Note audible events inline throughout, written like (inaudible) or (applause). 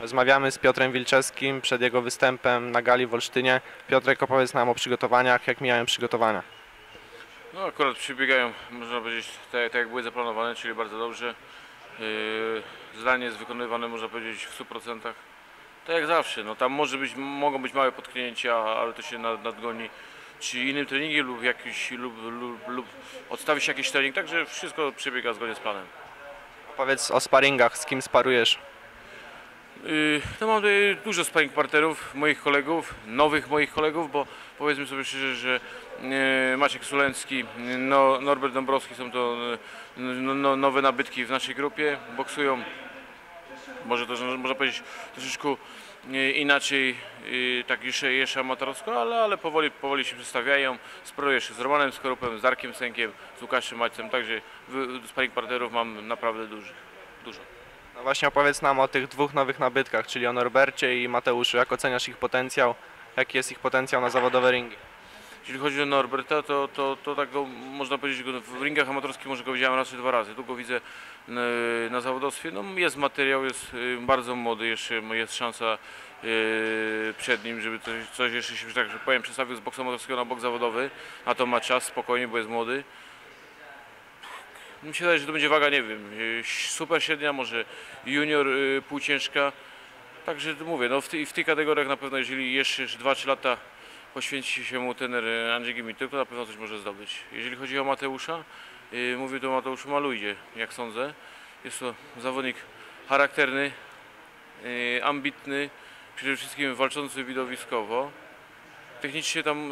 Rozmawiamy z Piotrem Wilczewskim przed jego występem na gali w Olsztynie. Piotrek, opowiedz nam o przygotowaniach, jak mijają przygotowania. No akurat przebiegają, można powiedzieć, tak, tak jak były zaplanowane, czyli bardzo dobrze. Yy, Zdanie jest wykonywane, można powiedzieć, w 100%. Tak jak zawsze, no tam może być, mogą być małe potknięcia, ale to się nad, nadgoni czy innym treningiem lub, jakiś, lub, lub, lub odstawi się jakiś trening, także wszystko przebiega zgodnie z planem. Opowiedz o sparingach, z kim sparujesz. No mam dużo sparring partnerów, moich kolegów, nowych moich kolegów, bo powiedzmy sobie szczerze, że yy, Maciek Sulencki, no, Norbert Dąbrowski są to yy, no, no, nowe nabytki w naszej grupie, boksują, może to można powiedzieć troszeczkę inaczej, tak jeszcze, jeszcze amatorsko, ale, ale powoli, powoli się przedstawiają. Sparuję się z Romanem Skorupem, z Darkiem Sękiem, z Łukaszem Maćcem, także sparring partnerów mam naprawdę dużo. dużo. No właśnie opowiedz nam o tych dwóch nowych nabytkach, czyli o Norbercie i Mateuszu. Jak oceniasz ich potencjał? Jaki jest ich potencjał na zawodowe ringi? Jeśli chodzi o Norberta, to, to, to tak go, można powiedzieć, go w ringach amatorskich może go widziałem raz czy dwa razy. Tu go widzę e, na zawodowstwie. No, jest materiał, jest e, bardzo młody, jeszcze jest szansa e, przed nim, żeby coś, coś jeszcze się, że tak powiem, przestawił z boksu amatorskiego na bok zawodowy. Na to ma czas, spokojnie, bo jest młody. Mi się wydaje, że to będzie waga, nie wiem, e, super średnia, może junior e, półciężka. Także mówię, no w, tej- w tych kategoriach na pewno, jeżeli jeszcze 2-3 lata poświęci się mu e, Andrzej Gimityk, to na pewno coś może zdobyć. Jeżeli chodzi o Mateusza, mówię tu o Mateuszu Malujdzie, jak sądzę. Jest to zawodnik charakterny, ambitny, przede wszystkim walczący widowiskowo. Technicznie tam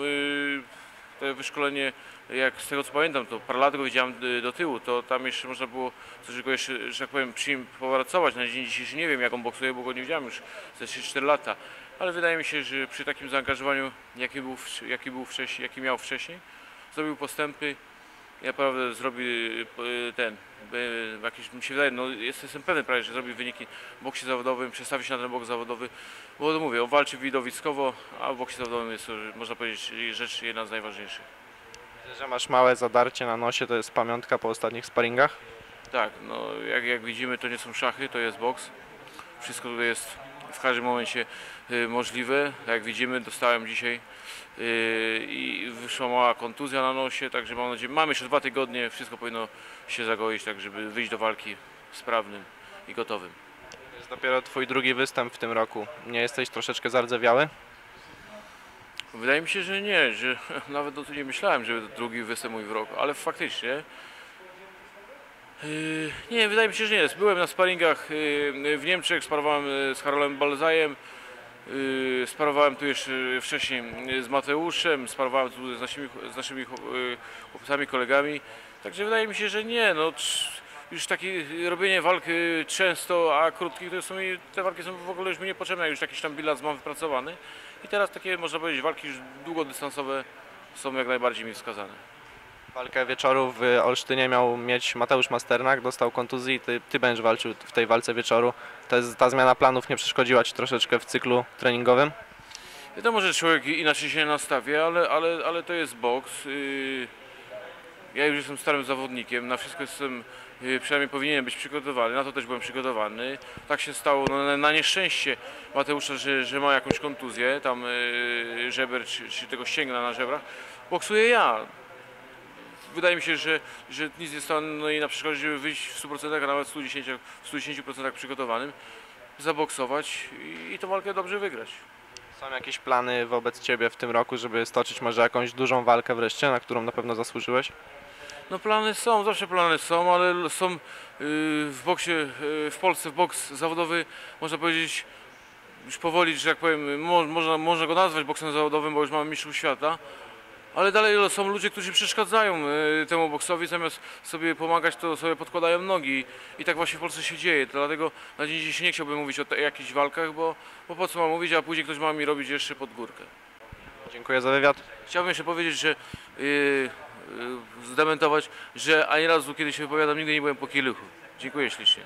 to wyszkolenie, jak z tego co pamiętam, to parę lat go widziałem y, do tyłu, to tam jeszcze można było coś go jeszcze, że tak powiem, przy nim popracować. Na dzień dzisiejszy nie wiem jak on boksuje, bo go nie widziałem już ze 3-4 lata. Ale wydaje mi się, że przy takim zaangażowaniu, jaki był, jaki był wcześniej, jaki miał wcześniej, zrobił postępy. Ja naprawdę zrobi y, ten, y, jakiś, mi się wydaje, no jest- jestem pewny prawie, że zrobi wyniki w boksie zawodowym, przestawi się na ten bok zawodowy, bo to mówię, on walczy widowiskowo, a w boksie zawodowym jest można powiedzieć, rzecz jedna z najważniejszych. Że masz małe zadarcie na nosie, to jest pamiątka po ostatnich sparingach. Tak, no jak, jak widzimy to nie są szachy, to jest boks. Wszystko tutaj jest w każdym momencie y, możliwe. Jak widzimy dostałem dzisiaj y, i wyszła mała kontuzja na nosie, także mam nadzieję, mamy jeszcze dwa tygodnie, wszystko powinno się zagoić, tak żeby wyjść do walki sprawnym i gotowym. To jest dopiero twój drugi występ w tym roku. Nie jesteś troszeczkę zardzewiały? Wydaje mi się, że nie, że (laughs) nawet o tym nie myślałem, że drugi występ mój w roku, ale faktycznie. Yy, nie, wydaje mi się, że nie jest. Byłem na sparingach yy, w Niemczech, sparowałem yy, z Karolem Balzajem, sparowałem tu jeszcze wcześniej z Mateuszem, sparowałem tu z naszymi, z naszymi chłopcami, kolegami. Także wydaje mi się, że nie. No, już takie robienie walk yy, często, a krótkich, to są te walki są w ogóle już mi niepotrzebne, już jakiś tam bilans mam wypracowany. I teraz takie, można powiedzieć, walki już długodystansowe są jak najbardziej mi wskazane. Walkę wieczoru w Olsztynie miał mieć Mateusz Masternak, dostał kontuzji, ty, ty będziesz walczył w tej walce wieczoru. Jest, ta zmiana planów nie przeszkodziła Ci troszeczkę w cyklu treningowym? Wiadomo, że człowiek inaczej się nastawia, ale, ale, ale to jest boks. Yy, Ja już jestem starym zawodnikiem, na wszystko jestem, przynajmniej powinienem być przygotowany, na to też byłem przygotowany. Tak się stało, no, na, nieszczęście Mateusza, że, że ma jakąś kontuzję, tam yy, żeber czy, czy tego ścięgna na żebrach. Boksuję ja. Wydaje mi się, że, że nic nie stało no i na przeszkodzie, żeby wyjść w 100%, a nawet w 110%, w 110% przygotowanym, zaboksować i, i tą walkę dobrze wygrać. Są jakieś plany wobec Ciebie w tym roku, żeby stoczyć może jakąś dużą walkę wreszcie, na którą na pewno zasłużyłeś? No plany są, zawsze plany są, ale są yy, w boksie, yy, w Polsce w boks zawodowy, można powiedzieć, już powoli, że jak powiem, mo, można, można go nazwać boksem zawodowym, bo już mamy mistrzów świata, ale dalej są ludzie, którzy przeszkadzają yy, temu boksowi, zamiast sobie pomagać, to sobie podkładają nogi i tak właśnie w Polsce się dzieje, dlatego na dzień dzisiejszy nie chciałbym mówić o jakichś walkach, bo, bo po co mam mówić, a później ktoś ma mi robić jeszcze pod górkę. Dziękuję za wywiad. Chciałbym jeszcze powiedzieć, że yy, zdementować, że ani razu kiedy się wypowiadam, nigdy nie byłem po kieluchu. Dziękuję ślicznie.